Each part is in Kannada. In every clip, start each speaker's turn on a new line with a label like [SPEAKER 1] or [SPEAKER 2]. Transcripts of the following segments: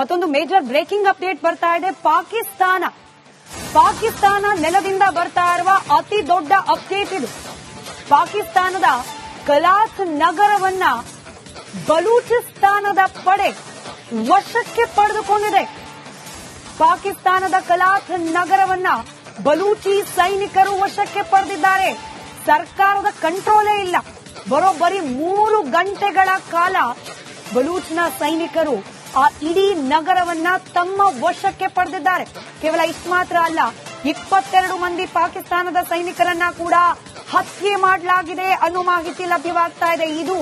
[SPEAKER 1] ಮತ್ತೊಂದು ಮೇಜರ್ ಬ್ರೇಕಿಂಗ್ ಅಪ್ಡೇಟ್ ಬರ್ತಾ ಇದೆ. ಪಾಕಿಸ್ತಾನ. ಪಾಕಿಸ್ತಾನ ನೆಲದಿಂದ ಬರ್ತಾ ಇರುವ ಅತಿ ದೊಡ್ಡ ಅಪ್ಡೇಟ್ ಇದು. ಪಾಕಿಸ್ತಾನದ ಕಲಾತ್ ನಗರವನ್ನ ಬಲೂಚಿಸ್ತಾನದ ಪಡೆ ವಶಕ್ಕೆ ಪಡೆದುಕೊಂಡಿದೆ. ಪಾಕಿಸ್ತಾನದ ಕಲಾತ್ ನಗರವನ್ನ ಬಲೂಚಿ ಸೈನಿಕರು ವಶಕ್ಕೆ ಪಡೆದಿದ್ದಾರೆ. ಸರ್ಕಾರದ ಕಂಟ್ರೋಲೇ ಇಲ್ಲ. ಬರೋಬ್ಬರಿ ಮೂರು ಗಂಟೆಗಳ ಕಾಲ ಬಲೂಚ್ನ ಸೈನಿಕರು ಆ ಇಡೀ ನಗರವನ್ನ ತಮ್ಮ ವಶಕ್ಕೆ ಪಡೆದಿದ್ದಾರೆ. ಕೇವಲ ಇಷ್ಟು ಮಾತ್ರ ಅಲ್ಲ, ಇಪ್ಪತ್ತೆರಡು ಮಂದಿ ಪಾಕಿಸ್ತಾನದ ಸೈನಿಕರನ್ನ ಕೂಡ ಹತ್ಯೆ ಮಾಡಲಾಗಿದೆ ಅನ್ನೋ ಮಾಹಿತಿ ಲಭ್ಯವಾಗ್ತಾ ಇದೆ. ಇದು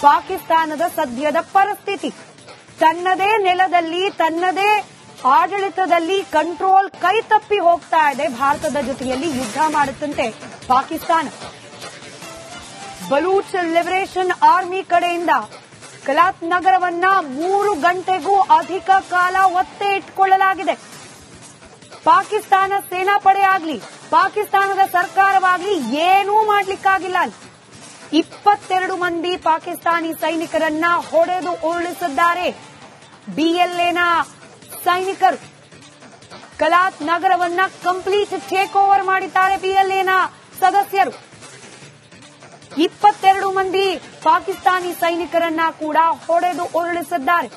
[SPEAKER 1] ಪಾಕಿಸ್ತಾನದ ಸದ್ಯದ ಪರಿಸ್ಥಿತಿ. ತನ್ನದೇ ನೆಲದಲ್ಲಿ, ತನ್ನದೇ ಆಡಳಿತದಲ್ಲಿ ಕಂಟ್ರೋಲ್ ಕೈ ತಪ್ಪಿ ಹೋಗ್ತಾ ಇದೆ. ಭಾರತದ ಜೊತೆಯಲ್ಲಿ ಯುದ್ಧ ಮಾಡುತ್ತಂತೆ ಪಾಕಿಸ್ತಾನ. ಬಲೂಚ್ ಲಿಬರೇಷನ್ ಆರ್ಮಿ ಕಡೆಯಿಂದ ಕಲಾತ್ ನಗರವನ್ನ ಮೂರು ಗಂಟೆಗೂ ಅಧಿಕ ಕಾಲ ಒತ್ತೆ ಇಟ್ಟುಕೊಳ್ಳಲಾಗಿದೆ ಪಾಕಿಸ್ತಾನ ಸೇನಾಪಡೆ ಆಗಲಿ, ಪಾಕಿಸ್ತಾನದ ಸರ್ಕಾರವಾಗಲಿ ಏನೂ ಮಾಡ್ಲಿಕ್ಕಾಗಿಲ್ಲ. ಇಪ್ಪತ್ತೆರಡು ಮಂದಿ ಪಾಕಿಸ್ತಾನಿ ಸೈನಿಕರನ್ನ ಹೊಡೆದು ಉರುಳಿಸಿದ್ದಾರೆ. ಬಿಎಲ್ಎನ ಸೈನಿಕರು. ಕಲಾತ್ ನಗರವನ್ನ ಕಂಪ್ಲೀಟ್ ಟೇಕ್ ಓವರ್ ಮಾಡಿದ್ದಾರೆ ಬಿಎಲ್ಎನ ಸದಸ್ಯರು. ಇಪ್ಪತ್ತೆರಡು ಮಂದಿ ಪಾಕಿಸ್ತಾನಿ ಸೈನಿಕರನ್ನ ಕೂಡ ಹೊಡೆದು ಉರುಳಿಸಿದ್ದಾರೆ.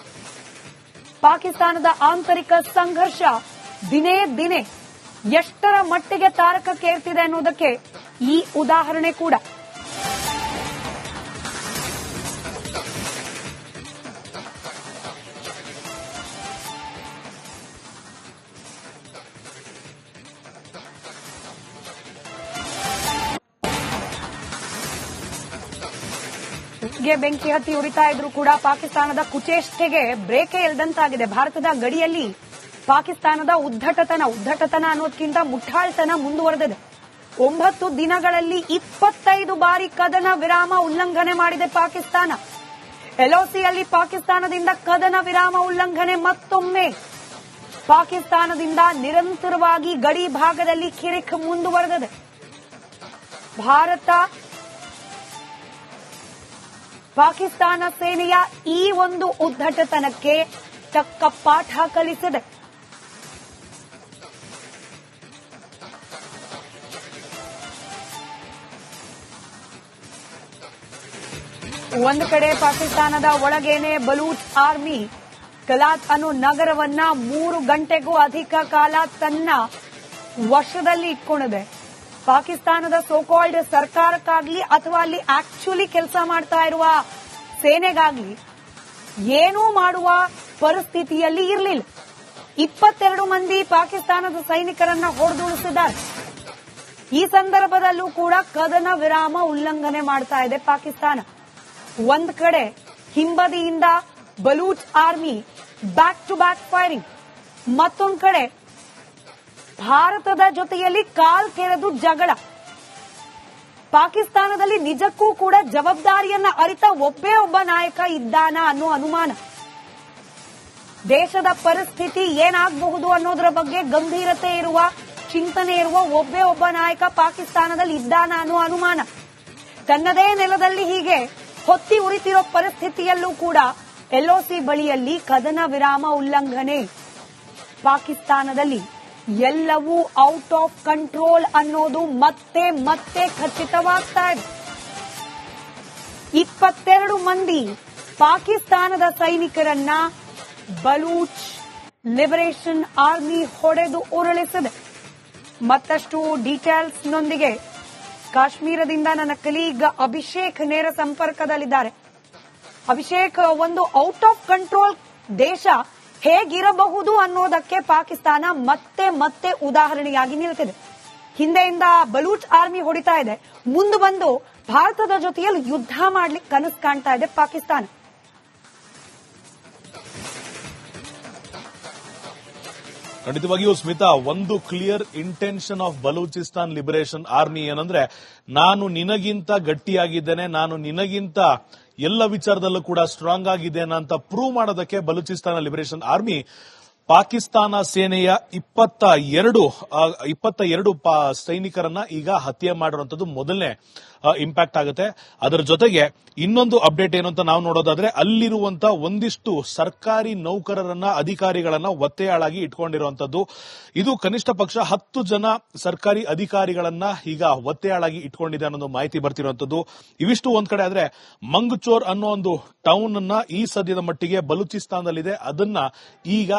[SPEAKER 1] ಪಾಕಿಸ್ತಾನದ ಆಂತರಿಕ ಸಂಘರ್ಷ ದಿನೇ ದಿನೇ ಎಷ್ಟರ ಮಟ್ಟಿಗೆ ತಾರಕಕ್ಕೇರ್ತಿದೆ ಅನ್ನೋದಕ್ಕೆ ಈ ಉದಾಹರಣೆ ಕೂಡ. ಗೆ ಬೆಂಕಿ ಹತ್ತಿ ಉರಿತಾ ಇದ್ರು ಕೂಡ ಪಾಕಿಸ್ತಾನದ ಕುಚೇಷ್ಟೆಗೆ ಬ್ರೇಕೇ ಇಲ್ದಂತಾಗಿದೆ. ಭಾರತದ ಗಡಿಯಲ್ಲಿ ಪಾಕಿಸ್ತಾನದ ಉದ್ದಟತನ ಉದ್ದಟತನ ಅನ್ನೋದಕ್ಕಿಂತ ಮುಠಾಳ್ತನ ಮುಂದುವರೆದಿದೆ. ಒಂಬತ್ತು ದಿನಗಳಲ್ಲಿ ಇಪ್ಪತ್ತೈದು ಬಾರಿ ಕದನ ವಿರಾಮ ಉಲ್ಲಂಘನೆ ಮಾಡಿದೆ ಪಾಕಿಸ್ತಾನ. ಎಲ್ಒಸಿಯಲ್ಲಿ ಪಾಕಿಸ್ತಾನದಿಂದ ಕದನ ವಿರಾಮ ಉಲ್ಲಂಘನೆ ಮತ್ತೊಮ್ಮೆ. ಪಾಕಿಸ್ತಾನದಿಂದ ನಿರಂತರವಾಗಿ ಗಡಿ ಭಾಗದಲ್ಲಿ ಕಿರಿಕ್ ಮುಂದುವರೆದಿದೆ. ಭಾರತ ಪಾಕಿಸ್ತಾನ ಸೇನೆಯ ಈ ಒಂದು ಉದ್ದಟತನಕ್ಕೆ ತಕ್ಕ ಪಾಠ ಕಲಿಸಿದೆ. ಒಂದು ಕಡೆ ಪಾಕಿಸ್ತಾನದ ಒಳಗೇನೆ ಬಲೂಚ್ ಆರ್ಮಿ ಕಲಾತ್ ಅನ್ನು ನಗರವನ್ನ ಮೂರು ಗಂಟೆಗೂ ಅಧಿಕ ಕಾಲ ತನ್ನ ವಶದಲ್ಲಿ ಇಟ್ಕೊಂಡಿದೆ. ಪಾಕಿಸ್ತಾನದ ಸೋಕಾಲ್ಡ್ ಸರ್ಕಾರಕ್ಕಾಗ್ಲಿ ಅಥವಾ ಅಲ್ಲಿ ಆಕ್ಚುಲಿ ಕೆಲಸ ಮಾಡ್ತಾ ಇರುವ ಸೇನೆಗಾಗ್ಲಿ ಏನೂ ಮಾಡುವ ಪರಿಸ್ಥಿತಿಯಲ್ಲಿ ಇರಲಿಲ್ಲ. ಇಪ್ಪತ್ತೆರಡು ಮಂದಿ ಪಾಕಿಸ್ತಾನದ ಸೈನಿಕರನ್ನ ಹೊಡೆದುಳಿಸಿದ್ದಾರೆ ಈ ಸಂದರ್ಭದಲ್ಲೂ ಕೂಡ ಕದನ ವಿರಾಮ ಉಲ್ಲಂಘನೆ ಮಾಡ್ತಾ ಇದೆ ಪಾಕಿಸ್ತಾನ. ಒಂದ್ ಕಡೆ ಹಿಂಬದಿಯಿಂದ Baloch army back to back firing ಮತ್ತೊಂದು ಕಡೆ ಭಾರತದ ಜೊತೆಯಲ್ಲಿ ಕಾಲ್ ಕೆರೆದು ಜಗಳ. ಪಾಕಿಸ್ತಾನದಲ್ಲಿ ನಿಜಕ್ಕೂ ಕೂಡ ಜವಾಬ್ದಾರಿಯನ್ನ ಅರಿತ ಒಬ್ಬೇ ಒಬ್ಬ ನಾಯಕ ಇದ್ದಾನ ಅನ್ನೋ ಅನುಮಾನ. ದೇಶದ ಪರಿಸ್ಥಿತಿ ಏನಾಗಬಹುದು ಅನ್ನೋದರ ಬಗ್ಗೆ ಗಂಭೀರತೆ ಇರುವ, ಚಿಂತನೆ ಇರುವ ಒಬ್ಬೇ ಒಬ್ಬ ನಾಯಕ ಪಾಕಿಸ್ತಾನದಲ್ಲಿ ಇದ್ದಾನ ಅನ್ನೋ ಅನುಮಾನ. ತನ್ನದೇ ನೆಲದಲ್ಲಿ ಹೀಗೆ ಹೊತ್ತಿ ಉರಿತಿರೋ ಪರಿಸ್ಥಿತಿಯಲ್ಲೂ ಕೂಡ ಎಲ್ಒಸಿ ಬಳಿಯಲ್ಲಿ ಕದನ ವಿರಾಮ ಉಲ್ಲಂಘನೆ. ಪಾಕಿಸ್ತಾನದಲ್ಲಿ ಎಲ್ಲವೂ ಔಟ್ ಆಫ್ ಕಂಟ್ರೋಲ್ ಅನ್ನೋದು ಮತ್ತೆ ಮತ್ತೆ ಖಚಿತವಾಗ್ತಾ ಇದೆ. ಇಪ್ಪತ್ತೆರಡು ಮಂದಿ ಪಾಕಿಸ್ತಾನದ ಸೈನಿಕರನ್ನ ಬಲೂಚ್ ಲಿಬರೇಷನ್ ಆರ್ಮಿ ಹೊಡೆದು ಉರುಳಿಸಿದೆ. ಮತ್ತಷ್ಟು ಡೀಟೇಲ್ಸ್ನೊಂದಿಗೆ ಕಾಶ್ಮೀರದಿಂದ ನನ್ನ ಕಲೀಗ್ ಅಭಿಷೇಕ್ ನೇರ ಸಂಪರ್ಕದಲ್ಲಿದ್ದಾರೆ. ಅಭಿಷೇಕ್, ಒಂದು ಔಟ್ ಆಫ್ ಕಂಟ್ರೋಲ್ ದೇಶ ಹೇಗಿರಬಹುದು ಅನ್ನೋದಕ್ಕೆ ಪಾಕಿಸ್ತಾನ ಮತ್ತೆ ಮತ್ತೆ ಉದಾಹರಣೆಯಾಗಿ ನಿಲ್ತಿದೆ. ಹಿಂದೆಯಿಂದ ಬಲೂಚ್ ಆರ್ಮಿ ಹೊಡಿತಾ ಇದೆ. ಮುಂದೆ ಬಂದು ಭಾರತದ ಜೊತೆಯಲ್ಲಿ ಯುದ್ಧ ಮಾಡ್ಲಿಕ್ಕೆ ಕನಸು ಕಾಣ್ತಾ ಇದೆ ಪಾಕಿಸ್ತಾನ.
[SPEAKER 2] ಖಂಡಿತವಾಗಿಯೂ ಸ್ಮಿತಾ, ಒಂದು clear intention of Balochistan liberation army ಏನಂದ್ರೆ, ನಾನು ನಿನಗಿಂತ ಗಟ್ಟಿಯಾಗಿದ್ದೇನೆ, ನಾನು ನಿನಗಿಂತ ಎಲ್ಲ ವಿಚಾರದಲ್ಲೂ ಕೂಡ ಸ್ಟ್ರಾಂಗ್ ಆಗಿದೆ ಅಂತ ಪ್ರೂವ್ ಮಾಡೋದಕ್ಕೆ ಬಲೂಚಿಸ್ತಾನ ಲಿಬರೇಷನ್ ಆರ್ಮಿ ಪಾಕಿಸ್ತಾನ ಸೇನೆಯ ಇಪ್ಪತ್ತ ಎರಡು ಇಪ್ಪತ್ತ ಎರಡು ಸೈನಿಕರನ್ನ ಈಗ ಹತ್ಯೆ ಮಾಡಿರುವಂತದ್ದು ಮೊದಲನೇ ಇಂಪ್ಯಾಕ್ಟ್ ಆಗುತ್ತೆ. ಅದರ ಜೊತೆಗೆ ಇನ್ನೊಂದು ಅಪ್ಡೇಟ್ ಏನು ಅಂತ ನಾವು ನೋಡೋದಾದ್ರೆ ಅಲ್ಲಿರುವಂತ ಒಂದಿಷ್ಟು ಸರ್ಕಾರಿ ನೌಕರರನ್ನ, ಅಧಿಕಾರಿಗಳನ್ನ ಒತ್ತೆಯಾಳಾಗಿ ಇಟ್ಕೊಂಡಿರುವಂತದ್ದು ಇದು ಕನಿಷ್ಠ ಪಕ್ಷ ಹತ್ತು ಜನ ಸರ್ಕಾರಿ ಅಧಿಕಾರಿಗಳನ್ನ ಈಗ ಒತ್ತೆಯಾಳಾಗಿ ಇಟ್ಕೊಂಡಿದೆ ಅನ್ನೋದು ಮಾಹಿತಿ ಬರ್ತಿರುವಂತದ್ದು ಇವಿಷ್ಟು ಒಂದ್ ಕಡೆ ಆದ್ರೆ ಮಂಗ್ಚೋರ್ ಅನ್ನೋ ಒಂದು ಟೌನ್ ಅನ್ನ ಈ ಸದ್ಯದ ಮಟ್ಟಿಗೆ ಬಲೂಚಿಸ್ತಾನದಲ್ಲಿದೆ. ಅದನ್ನ ಈಗ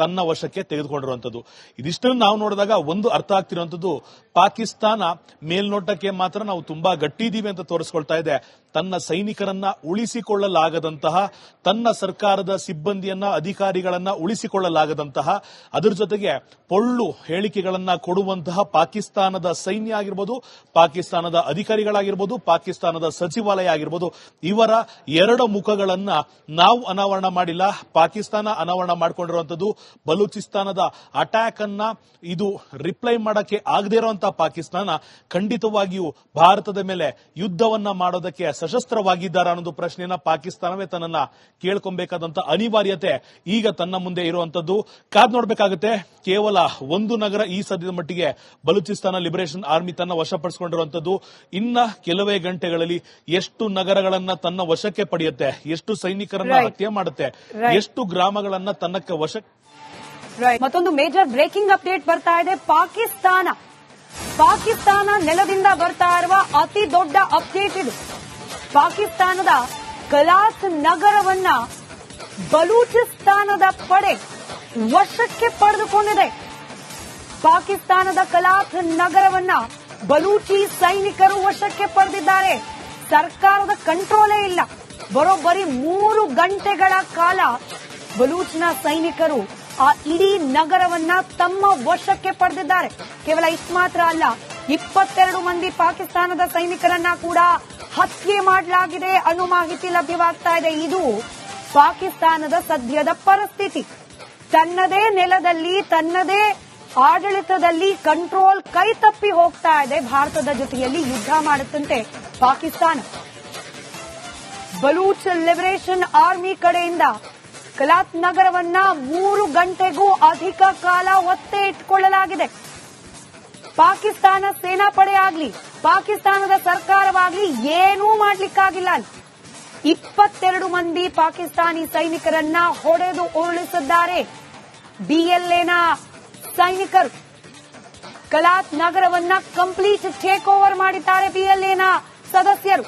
[SPEAKER 2] ತನ್ನ ವಶಕ್ಕೆ ತೆಗೆದುಕೊಂಡಿರುವಂಥದ್ದು. ಇದಿಷ್ಟನ್ನು ನಾವು ನೋಡಿದಾಗ ಒಂದು ಅರ್ಥ ಆಗ್ತಿರುವಂತದ್ದು ಪಾಕಿಸ್ತಾನ ಮೇಲ್ನೋಟಕ್ಕೆ ಮಾತ್ರ ನಾವು ತುಂಬಾ ಗಟ್ಟಿ ಇದ್ದೀವಿ ಅಂತ ತೋರಿಸ್ಕೊಳ್ತಾ ಇದೆ. ತನ್ನ ಸೈನಿಕರನ್ನ ಉಳಿಸಿಕೊಳ್ಳಲಾಗದಂತಹ, ತನ್ನ ಸರ್ಕಾರದ ಸಿಬ್ಬಂದಿಯನ್ನ, ಅಧಿಕಾರಿಗಳನ್ನ ಉಳಿಸಿಕೊಳ್ಳಲಾಗದಂತಹ, ಅದರ ಜೊತೆಗೆ ಪೊಳ್ಳು ಹೇಳಿಕೆಗಳನ್ನ ಕೊಡುವಂತಹ ಪಾಕಿಸ್ತಾನದ ಸೈನ್ಯ ಆಗಿರ್ಬೋದು, ಪಾಕಿಸ್ತಾನದ ಅಧಿಕಾರಿಗಳಾಗಿರ್ಬೋದು, ಪಾಕಿಸ್ತಾನದ ಸಚಿವಾಲಯ ಆಗಿರ್ಬೋದು, ಇವರ ಎರಡು ಮುಖಗಳನ್ನ ನಾವು ಅನಾವರಣ ಮಾಡಿಲ್ಲ. ಪಾಕಿಸ್ತಾನ ಅನಾವರಣ ಮಾಡಿಕೊಂಡಿರುವಂತದ್ದು ಬಲೂಚಿಸ್ತಾನದ ಅಟ್ಯಾಕ್ ಅನ್ನ ಇದು ರಿಪ್ಲೈ ಮಾಡಕ್ಕೆ ಆಗದೇ ಇರುವಂತಹ ಪಾಕಿಸ್ತಾನ ಖಂಡಿತವಾಗಿಯೂ ಭಾರತದ ಮೇಲೆ ಯುದ್ಧವನ್ನ ಮಾಡೋದಕ್ಕೆ ಸಶಸ್ತ್ರವಾಗಿದ್ದಾರೆ ಅನ್ನೋದು ಪ್ರಶ್ನೆಯನ್ನ ಪಾಕಿಸ್ತಾನವೇ ತನ್ನನ್ನ ಕೇಳ್ಕೊಬೇಕಾದಂತ ಅನಿವಾರ್ಯತೆ ಈಗ ತನ್ನ ಮುಂದೆ ಇರುವಂತದ್ದು. ಕಾದ್ ನೋಡ್ಬೇಕಾಗುತ್ತೆ ಕೇವಲ ಒಂದು ನಗರ ಈ ಸದ್ಯದ ಮಟ್ಟಿಗೆ ಬಲೂಚಿಸ್ತಾನ ಲಿಬರೇಷನ್ ಆರ್ಮಿ ತನ್ನ ವಶಪಡಿಸಿಕೊಂಡಿರುವಂತದ್ದು. ಇನ್ನ ಕೆಲವೇ ಗಂಟೆಗಳಲ್ಲಿ ಎಷ್ಟು ನಗರಗಳನ್ನ ತನ್ನ ವಶಕ್ಕೆ ಪಡೆಯುತ್ತೆ ಎಷ್ಟು ಸೈನಿಕರನ್ನ. ಹತ್ಯೆ ಮಾಡುತ್ತೆ ಎಷ್ಟು ಗ್ರಾಮಗಳನ್ನ ತನ್ನಕ್ಕೆ ವಶ
[SPEAKER 1] ಮತ್ತೊಂದು ಮೇಜರ್ ಬ್ರೇಕಿಂಗ್ ಅಪ್ಡೇಟ್ ಬರ್ತಾ ಇದೆ. ಪಾಕಿಸ್ತಾನ. ಪಾಕಿಸ್ತಾನ ನೆಲದಿಂದ ಬರ್ತಾ ಇರುವ ಅತಿ ದೊಡ್ಡ ಅಪ್ಡೇಟ್ ಇದು. ಪಾಕಿಸ್ತಾನದ ಕಲಾತ್ ನಗರವನ್ನ ಬಲೂಚಿಸ್ತಾನದ ಪಡೆ ವಶಕ್ಕೆ ಪಡೆದುಕೊಂಡಿದೆ. ಪಾಕಿಸ್ತಾನದ ಕಲಾತ್ ನಗರವನ್ನ ಬಲೂಚಿ ಸೈನಿಕರು ವಶಕ್ಕೆ ಪಡೆದಿದ್ದಾರೆ. ಸರ್ಕಾರದ ಕಂಟ್ರೋಲೇ ಇಲ್ಲ. ಬರೋಬ್ಬರಿ ಮೂರು ಗಂಟೆಗಳ ಕಾಲ ಬಲೂಚ್ನ ಸೈನಿಕರು ಆ ಇಡೀ ನಗರವನ್ನ ತಮ್ಮ ವಶಕ್ಕೆ ಪಡೆದಿದ್ದಾರೆ. ಕೇವಲ ಇಷ್ಟು ಮಾತ್ರ ಅಲ್ಲ, ಇಪ್ಪತ್ತೆರಡು ಮಂದಿ ಪಾಕಿಸ್ತಾನದ ಸೈನಿಕರನ್ನ ಕೂಡ ಹತ್ಯೆ ಮಾಡಲಾಗಿದೆ ಅನ್ನೋ ಮಾಹಿತಿ ಲಭ್ಯವಾಗ್ತಾ ಇದೆ. ಇದು ಪಾಕಿಸ್ತಾನದ ಸದ್ಯದ ಪರಿಸ್ಥಿತಿ. ತನ್ನದೇ ನೆಲದಲ್ಲಿ, ತನ್ನದೇ ಆಡಳಿತದಲ್ಲಿ ಕಂಟ್ರೋಲ್ ಕೈ ತಪ್ಪಿ ಹೋಗ್ತಾ ಇದೆ. ಭಾರತದ ಜೊತೆಯಲ್ಲಿ ಯುದ್ಧ ಮಾಡುತ್ತಂತೆ ಪಾಕಿಸ್ತಾನ. ಬಲೂಚ್ ಲಿಬರೇಷನ್ ಆರ್ಮಿ ಕಡೆಯಿಂದ ಕಲಾತ್ ನಗರವನ್ನ ಮೂರು ಗಂಟೆಗೂ ಅಧಿಕ ಕಾಲ ಒತ್ತೆ ಇಟ್ಕೊಳ್ಳಲಾಗಿದೆ. ಪಾಕಿಸ್ತಾನ ಸೇನಾಪಡೆ ಆಗ್ಲಿ, ಪಾಕಿಸ್ತಾನದ ಸರ್ಕಾರವಾಗ್ಲಿ ಏನೂ ಮಾಡ್ಲಿಕ್ಕಾಗಿಲ್ಲ. ಇಪ್ಪತ್ತೆರಡು ಮಂದಿ ಪಾಕಿಸ್ತಾನಿ ಸೈನಿಕರನ್ನ ಹೊಡೆದು ಉರುಳಿಸಿದ್ದಾರೆ. ಬಿಎಲ್ಎನ ಸೈನಿಕರು ಕಲಾತ್ ನಗರವನ್ನ ಕಂಪ್ಲೀಟ್ ಟೇಕ್ ಓವರ್ ಮಾಡಿದ್ದಾರೆ ಬಿಎಲ್ಎನ ಸದಸ್ಯರು.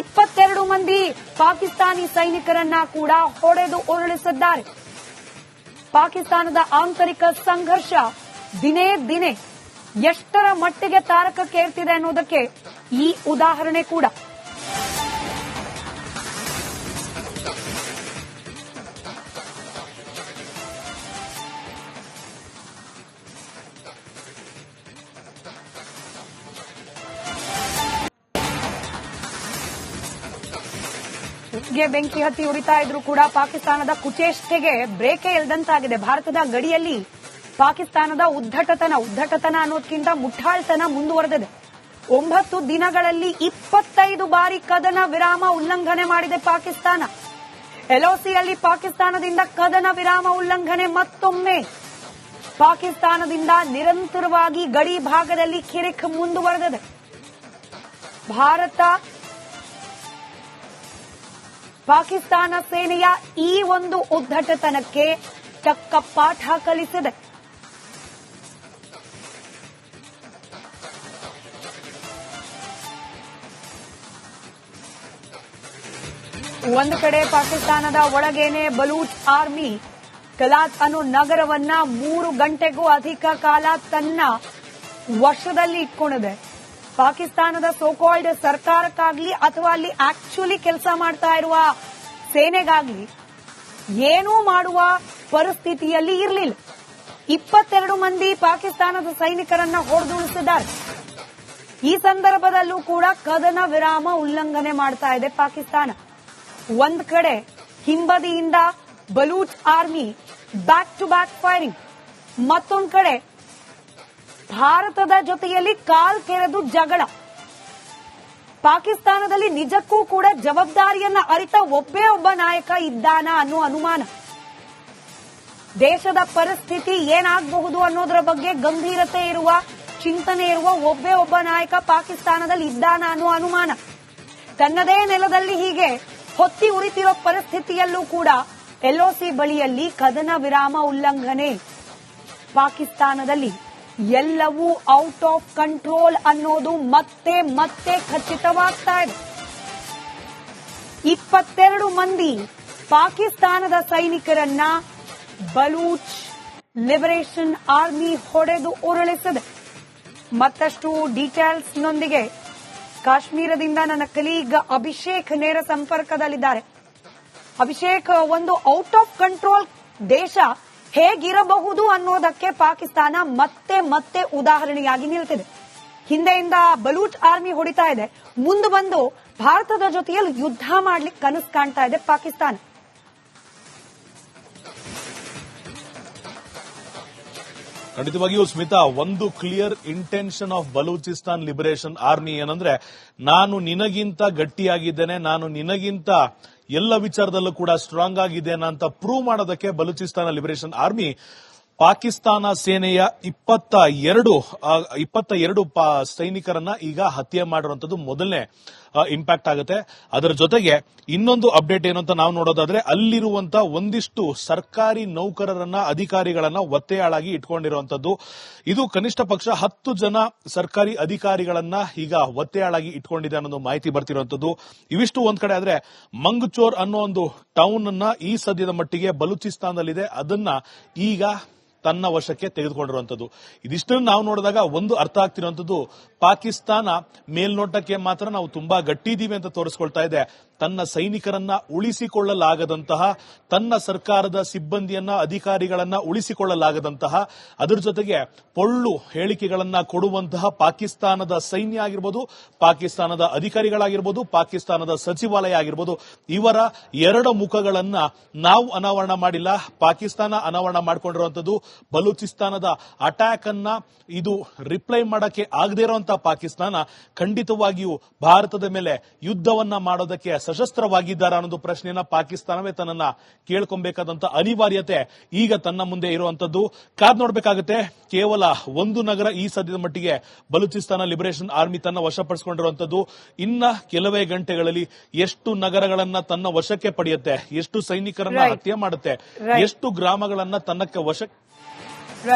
[SPEAKER 1] ಇಪ್ಪತ್ತೆರಡು ಮಂದಿ ಪಾಕಿಸ್ತಾನಿ ಸೈನಿಕರನ್ನ ಕೂಡ ಹೊಡೆದು ಉರುಳಿಸಿದ್ದಾರೆ. ಪಾಕಿಸ್ತಾನದ ಆಂತರಿಕ ಸಂಘರ್ಷ ದಿನೇ ದಿನೇ ಎಷ್ಟರ ಮಟ್ಟಿಗೆ ತಾರಕಕ್ಕೇರ್ತಿದೆ ಅನ್ನೋದಕ್ಕೆ ಈ ಉದಾಹರಣೆ ಕೂಡ. ಬೆಂಕಿ ಹತ್ತಿ ಉರಿತಾ ಇದ್ರು ಕೂಡ ಪಾಕಿಸ್ತಾನದ ಕುಚೇಷ್ಟೆಗೆ ಬ್ರೇಕೇ ಇಲ್ದಂತಾಗಿದೆ. ಭಾರತದ ಗಡಿಯಲ್ಲಿ ಪಾಕಿಸ್ತಾನದ ಉದ್ದಟತನ ಉದ್ದಟತನ ಅನ್ನೋದಕ್ಕಿಂತ ಮುಠಾಳ್ತನ ಮುಂದುವರೆದಿದೆ. ಒಂಬತ್ತು ದಿನಗಳಲ್ಲಿ ಇಪ್ಪತ್ತೈದು ಬಾರಿ ಕದನ ವಿರಾಮ ಉಲ್ಲಂಘನೆ ಮಾಡಿದೆ ಪಾಕಿಸ್ತಾನ. ಎಲ್ಒಸಿಯಲ್ಲಿ ಪಾಕಿಸ್ತಾನದಿಂದ ಕದನ ವಿರಾಮ ಉಲ್ಲಂಘನೆ ಮತ್ತೊಮ್ಮೆ. ಪಾಕಿಸ್ತಾನದಿಂದ ನಿರಂತರವಾಗಿ ಗಡಿ ಭಾಗದಲ್ಲಿ ಕಿರಿಕ್ ಮುಂದುವರೆದಿದೆ. ಭಾರತ, ಪಾಕಿಸ್ತಾನ ಸೇನೆಯ ಈ ಒಂದು ಉದ್ದಟತನಕ್ಕೆ ತಕ್ಕ ಪಾಠ ಕಲಿಸಿದೆ. ಒಂದು ಕಡೆ ಪಾಕಿಸ್ತಾನದ ಒಳಗೇನೆ ಬಲೂಚ್ ಆರ್ಮಿ ಕಲಾತ್ ಅನ್ನೋ ನಗರವನ್ನ ಮೂರು ಗಂಟೆಗೂ ಅಧಿಕ ಕಾಲ ತನ್ನ ವರ್ಷದಲ್ಲಿ ಇಟ್ಕೊಂಡಿದೆ. ಪಾಕಿಸ್ತಾನದ ಸೋಕಾಲ್ಡ್ ಸರ್ಕಾರಕ್ಕಾಗ್ಲಿ ಅಥವಾ ಅಲ್ಲಿ ಆಕ್ಚುಲಿ ಕೆಲಸ ಮಾಡ್ತಾ ಇರುವ ಸೇನೆಗಾಗ್ಲಿ ಏನೂ ಮಾಡುವ ಪರಿಸ್ಥಿತಿಯಲ್ಲಿ ಇರಲಿಲ್ಲ. ಇಪ್ಪತ್ತೆರಡು ಮಂದಿ ಪಾಕಿಸ್ತಾನದ ಸೈನಿಕರನ್ನ ಹೊಡೆದುಳಿಸಿದ್ದಾರೆ ಈ ಸಂದರ್ಭದಲ್ಲೂ ಕೂಡ ಕದನ ವಿರಾಮ ಉಲ್ಲಂಘನೆ ಮಾಡ್ತಾ ಇದೆ ಪಾಕಿಸ್ತಾನ. ಒಂದ್ ಕಡೆ ಹಿಂಬದಿಯಿಂದ Baloch army back to back firing ಮತ್ತೊಂದು ಕಡೆ ಭಾರತದ ಜೊತೆಯಲ್ಲಿ ಕಾಲ್ ಕೆರೆದು ಜಗಳ. ಪಾಕಿಸ್ತಾನದಲ್ಲಿ ನಿಜಕ್ಕೂ ಕೂಡ ಜವಾಬ್ದಾರಿಯನ್ನ ಅರಿತ ಒಬ್ಬೇ ಒಬ್ಬ ನಾಯಕ ಇದ್ದಾನ ಅನ್ನೋ ಅನುಮಾನ. ದೇಶದ ಪರಿಸ್ಥಿತಿ ಏನಾಗಬಹುದು ಅನ್ನೋದರ ಬಗ್ಗೆ ಗಂಭೀರತೆ ಇರುವ, ಚಿಂತನೆ ಇರುವ ಒಬ್ಬೇ ಒಬ್ಬ ನಾಯಕ ಪಾಕಿಸ್ತಾನದಲ್ಲಿ ಇದ್ದಾನ ಅನ್ನೋ ಅನುಮಾನ. ತನ್ನದೇ ನೆಲದಲ್ಲಿ ಹೀಗೆ ಹೊತ್ತಿ ಉರಿತಿರೋ ಪರಿಸ್ಥಿತಿಯಲ್ಲೂ ಕೂಡ ಎಲ್ಒಸಿ ಬಳಿಯಲ್ಲಿ ಕದನ ವಿರಾಮ ಉಲ್ಲಂಘನೆ. ಪಾಕಿಸ್ತಾನದಲ್ಲಿ ಎಲ್ಲವೂ ಔಟ್ ಆಫ್ ಕಂಟ್ರೋಲ್ ಅನ್ನೋದು ಮತ್ತೆ ಮತ್ತೆ ಖಚಿತವಾಗ್ತಾ ಇದೆ. ಇಪ್ಪತ್ತೆರಡು ಮಂದಿ ಪಾಕಿಸ್ತಾನದ ಸೈನಿಕರನ್ನ ಬಲೂಚ್ ಲಿಬರೇಷನ್ ಆರ್ಮಿ ಹೊಡೆದು ಉರುಳಿಸಿದೆ. ಮತ್ತಷ್ಟು ಡೀಟೇಲ್ಸ್ ನೊಂದಿಗೆ ಕಾಶ್ಮೀರದಿಂದ ನನ್ನ ಕಲೀಗ್ ಅಭಿಷೇಕ್ ನೇರ ಸಂಪರ್ಕದಲ್ಲಿದ್ದಾರೆ. ಅಭಿಷೇಕ್, ಒಂದು ಔಟ್ ಆಫ್ ಕಂಟ್ರೋಲ್ ದೇಶ ಹೇಗಿರಬಹುದು ಅನ್ನೋದಕ್ಕೆ ಪಾಕಿಸ್ತಾನ ಮತ್ತೆ ಮತ್ತೆ ಉದಾಹರಣೆಯಾಗಿ ನಿಲ್ತಿದೆ. ಹಿಂದೆಯಿಂದ ಬಲೂಚ್ ಆರ್ಮಿ ಹೊಡಿತಾ ಇದೆ. ಮುಂದೆ ಬಂದು ಭಾರತದ ಜೊತೆಯಲ್ಲಿ ಯುದ್ಧ ಮಾಡ್ಲಿಕ್ಕೆ ಕನಸು ಕಾಣ್ತಾ ಇದೆ ಪಾಕಿಸ್ತಾನ.
[SPEAKER 2] ಖಂಡಿತವಾಗಿಯೂ ಸ್ಮಿತಾ, ಒಂದು clear intention of Balochistan liberation army ಏನಂದ್ರೆ, ನಾನು ನಿನಗಿಂತ ಗಟ್ಟಿಯಾಗಿದ್ದೇನೆ, ನಾನು ನಿನಗಿಂತ ಎಲ್ಲ ವಿಚಾರದಲ್ಲೂ ಕೂಡ ಸ್ಟ್ರಾಂಗ್ ಆಗಿದ್ದೇನೆ ಅಂತ ಪ್ರೂವ್ ಮಾಡೋದಕ್ಕೆ ಬಲೂಚಿಸ್ತಾನ ಲಿಬರೇಷನ್ ಆರ್ಮಿ ಪಾಕಿಸ್ತಾನ ಸೇನೆಯ ಇಪ್ಪತ್ತ ಎರಡು ಇಪ್ಪತ್ತ ಎರಡು ಸೈನಿಕರನ್ನ ಈಗ ಹತ್ಯೆ ಮಾಡಿರುವಂತದ್ದು ಮೊದಲನೇ ಇಂಪ್ಯಾಕ್ಟ್ ಆಗುತ್ತೆ. ಅದರ ಜೊತೆಗೆ ಇನ್ನೊಂದು ಅಪ್ಡೇಟ್ ಏನು ಅಂತ ನಾವು ನೋಡೋದಾದ್ರೆ ಅಲ್ಲಿರುವಂತ ಒಂದಿಷ್ಟು ಸರ್ಕಾರಿ ನೌಕರರನ್ನ, ಅಧಿಕಾರಿಗಳನ್ನ ಒತ್ತೆಯಾಳಾಗಿ ಇಟ್ಕೊಂಡಿರುವಂತದ್ದು. ಇದು ಕನಿಷ್ಠ ಪಕ್ಷ ಹತ್ತು ಜನ ಸರ್ಕಾರಿ ಅಧಿಕಾರಿಗಳನ್ನ ಈಗ ಒತ್ತೆಯಾಳಾಗಿ ಇಟ್ಕೊಂಡಿದೆ ಅನ್ನೋದು ಮಾಹಿತಿ ಬರ್ತಿರುವಂತದ್ದು. ಇವಿಷ್ಟು ಒಂದ್ ಕಡೆ ಆದ್ರೆ ಮಂಗ್ಚೋರ್ ಅನ್ನೋ ಒಂದು ಟೌನ್ ಅನ್ನ ಈ ಸದ್ಯದ ಮಟ್ಟಿಗೆ ಬಲೂಚಿಸ್ತಾನದಲ್ಲಿದೆ. ಅದನ್ನ ಈಗ ತನ್ನ ವಶಕ್ಕೆ ತೆಗೆದುಕೊಂಡಿರುವಂಥದ್ದು. ಇದಿಷ್ಟನ್ನು ನಾವು ನೋಡಿದಾಗ ಒಂದು ಅರ್ಥ ಆಗ್ತಿರುವಂತದ್ದು ಪಾಕಿಸ್ತಾನ ಮೇಲ್ನೋಟಕ್ಕೆ ಮಾತ್ರ ನಾವು ತುಂಬಾ ಗಟ್ಟಿದ್ದೀವಿ ಅಂತ ತೋರಿಸ್ಕೊಳ್ತಾ ಇದೆ. ತನ್ನ ಸೈನಿಕರನ್ನ ಉಳಿಸಿಕೊಳ್ಳಲಾಗದಂತಹ, ತನ್ನ ಸರ್ಕಾರದ ಸಿಬ್ಬಂದಿಯನ್ನ, ಅಧಿಕಾರಿಗಳನ್ನ ಉಳಿಸಿಕೊಳ್ಳಲಾಗದಂತಹ, ಅದರ ಜೊತೆಗೆ ಪೊಳ್ಳು ಹೇಳಿಕೆಗಳನ್ನ ಕೊಡುವಂತಹ ಪಾಕಿಸ್ತಾನದ ಸೈನ್ಯ ಆಗಿರ್ಬೋದು, ಪಾಕಿಸ್ತಾನದ ಅಧಿಕಾರಿಗಳಾಗಿರ್ಬೋದು, ಪಾಕಿಸ್ತಾನದ ಸಚಿವಾಲಯ ಆಗಿರ್ಬೋದು, ಇವರ ಎರಡು ಮುಖಗಳನ್ನ ನಾವು ಅನಾವರಣ ಮಾಡಿಲ್ಲ. ಪಾಕಿಸ್ತಾನ ಅನಾವರಣ ಮಾಡಿಕೊಂಡಿರುವಂತದ್ದು ಬಲೂಚಿಸ್ತಾನದ ಅಟ್ಯಾಕ್ ಅನ್ನ ಇದು ರಿಪ್ಲೈ ಮಾಡಕ್ಕೆ ಆಗದೇ ಇರುವಂತಹ ಪಾಕಿಸ್ತಾನ ಖಂಡಿತವಾಗಿಯೂ ಭಾರತದ ಮೇಲೆ ಯುದ್ಧವನ್ನ ಮಾಡೋದಕ್ಕೆ ಸಶಸ್ತ್ರವಾಗಿದ್ದಾರಾ ಅನ್ನೋದು ಪ್ರಶ್ನೆಯನ್ನ ಪಾಕಿಸ್ತಾನವೇ ತನ್ನನ್ನ ಕೇಳ್ಕೊಬೇಕಾದಂತ ಅನಿವಾರ್ಯತೆ ಈಗ ತನ್ನ ಮುಂದೆ ಇರುವಂತದ್ದು. ಕಾದ್ ನೋಡ್ಬೇಕಾಗುತ್ತೆ ಕೇವಲ ಒಂದು ನಗರ ಈ ಸದ್ಯದ ಮಟ್ಟಿಗೆ ಬಲೂಚಿಸ್ತಾನ ಲಿಬರೇಷನ್ ಆರ್ಮಿ ತನ್ನ ವಶಪಡಿಸಿಕೊಂಡಿರುವಂತದ್ದು. ಇನ್ನ ಕೆಲವೇ ಗಂಟೆಗಳಲ್ಲಿ ಎಷ್ಟು ನಗರಗಳನ್ನ ತನ್ನ ವಶಕ್ಕೆ ಪಡೆಯುತ್ತೆ ಎಷ್ಟು ಸೈನಿಕರನ್ನ. ಹತ್ಯೆ ಮಾಡುತ್ತೆ ಎಷ್ಟು ಗ್ರಾಮಗಳನ್ನ ತನ್ನಕ್ಕೆ ವಶ